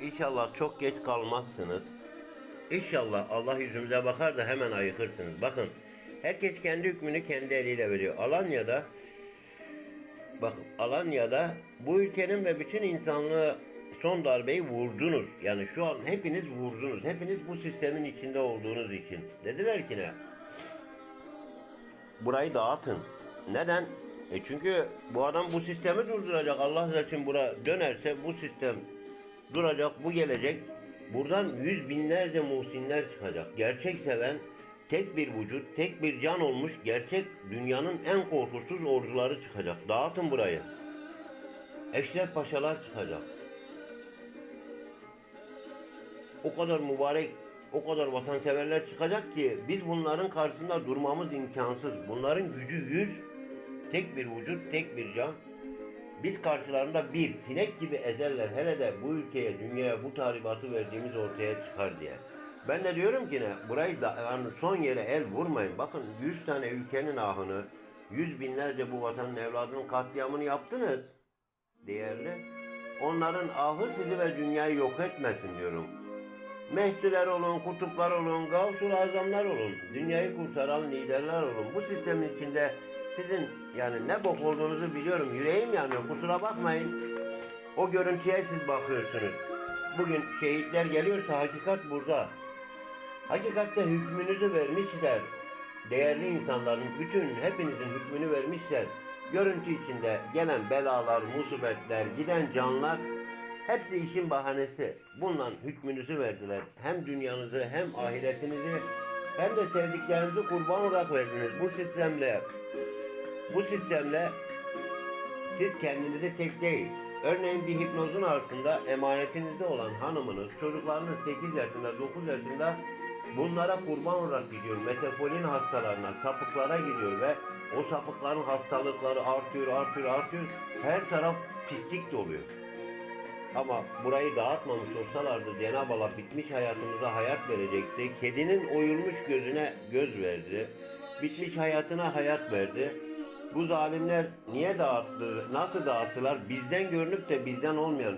İnşallah çok geç kalmazsınız. İnşallah Allah yüzümüze bakar da hemen ayıkırsınız. Bakın herkes kendi hükmünü kendi eliyle veriyor. Alanya'da Bak Alanya'da bu ülkenin ve bütün insanlığı son darbeyi vurdunuz. Yani şu an hepiniz vurdunuz. Hepiniz bu sistemin içinde olduğunuz için. Dediler ki ne? Burayı dağıtın. Neden? E çünkü bu adam bu sistemi durduracak. Allah için bura dönerse bu sistem duracak, bu gelecek. Buradan yüz binlerce muhsinler çıkacak. Gerçek seven tek bir vücut, tek bir can olmuş gerçek dünyanın en korkusuz orduları çıkacak. Dağıtın burayı. Eşref paşalar çıkacak. O kadar mübarek, o kadar vatanseverler çıkacak ki biz bunların karşısında durmamız imkansız. Bunların gücü yüz, tek bir vücut, tek bir can. Biz karşılarında bir sinek gibi ezerler. Hele de bu ülkeye, dünyaya bu tahribatı verdiğimiz ortaya çıkar diye. Ben de diyorum ki ne, burayı da yani son yere el vurmayın. Bakın 100 tane ülkenin ahını, yüz binlerce bu vatanın evladının katliamını yaptınız. Değerli. Onların ahı sizi ve dünyayı yok etmesin diyorum. Mehdiler olun, kutuplar olun, gavsul azamlar olun, dünyayı kurtaran liderler olun. Bu sistemin içinde sizin yani ne bok olduğunuzu biliyorum. Yüreğim yanıyor. Kusura bakmayın. O görüntüye siz bakıyorsunuz. Bugün şehitler geliyorsa hakikat burada. Hakikatte hükmünüzü vermişler. Değerli insanların bütün hepinizin hükmünü vermişler. Görüntü içinde gelen belalar, musibetler, giden canlar hepsi işin bahanesi. Bundan hükmünüzü verdiler. Hem dünyanızı hem ahiretinizi hem de sevdiklerinizi kurban olarak verdiniz. Bu sistemle bu sistemle siz kendinizi tek değil. Örneğin bir hipnozun altında emanetinizde olan hanımınız, çocuklarınız 8 yaşında, 9 yaşında bunlara kurban olarak gidiyor. Metafolin hastalarına, sapıklara gidiyor ve o sapıkların hastalıkları artıyor, artıyor, artıyor. Her taraf pislik doluyor. Ama burayı dağıtmamış olsalardı Cenab-ı Allah bitmiş hayatımıza hayat verecekti. Kedinin oyulmuş gözüne göz verdi. Bitmiş hayatına hayat verdi. Bu zalimler niye dağıttı, nasıl dağıttılar? Bizden görünüp de bizden olmayan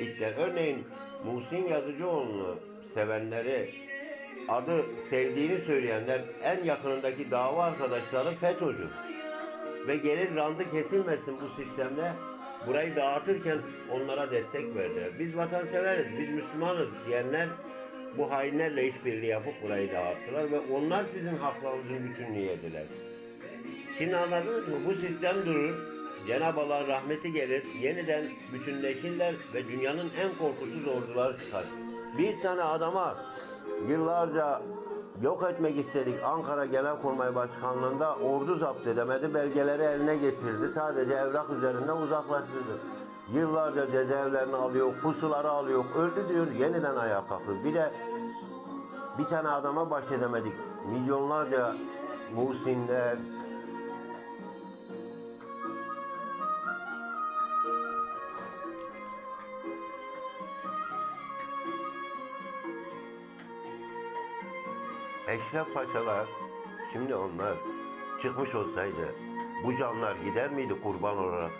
itler. Örneğin Muhsin Yazıcıoğlu'nu sevenleri, adı sevdiğini söyleyenler en yakınındaki dava arkadaşları FETÖ'cü. Ve gelir randı kesilmesin bu sistemle burayı dağıtırken onlara destek verdiler. Biz vatanseveriz, biz Müslümanız diyenler bu hainlerle işbirliği yapıp burayı dağıttılar ve onlar sizin haklarınızın bütünlüğü yediler. Şimdi anladınız mı? Bu sistem durur. Cenab-ı Allah'ın rahmeti gelir. Yeniden bütünleşirler ve dünyanın en korkusuz orduları çıkar. Bir tane adama yıllarca yok etmek istedik. Ankara Genelkurmay Başkanlığı'nda ordu zapt edemedi. Belgeleri eline geçirdi. Sadece evrak üzerinde uzaklaştırdı. Yıllarca cezaevlerini alıyor, pusuları alıyor. Öldü diyor, yeniden ayağa kalkıyor. Bir de bir tane adama baş edemedik. Milyonlarca muhsinler, Eşref paşalar, şimdi onlar çıkmış olsaydı bu canlar gider miydi kurban olarak?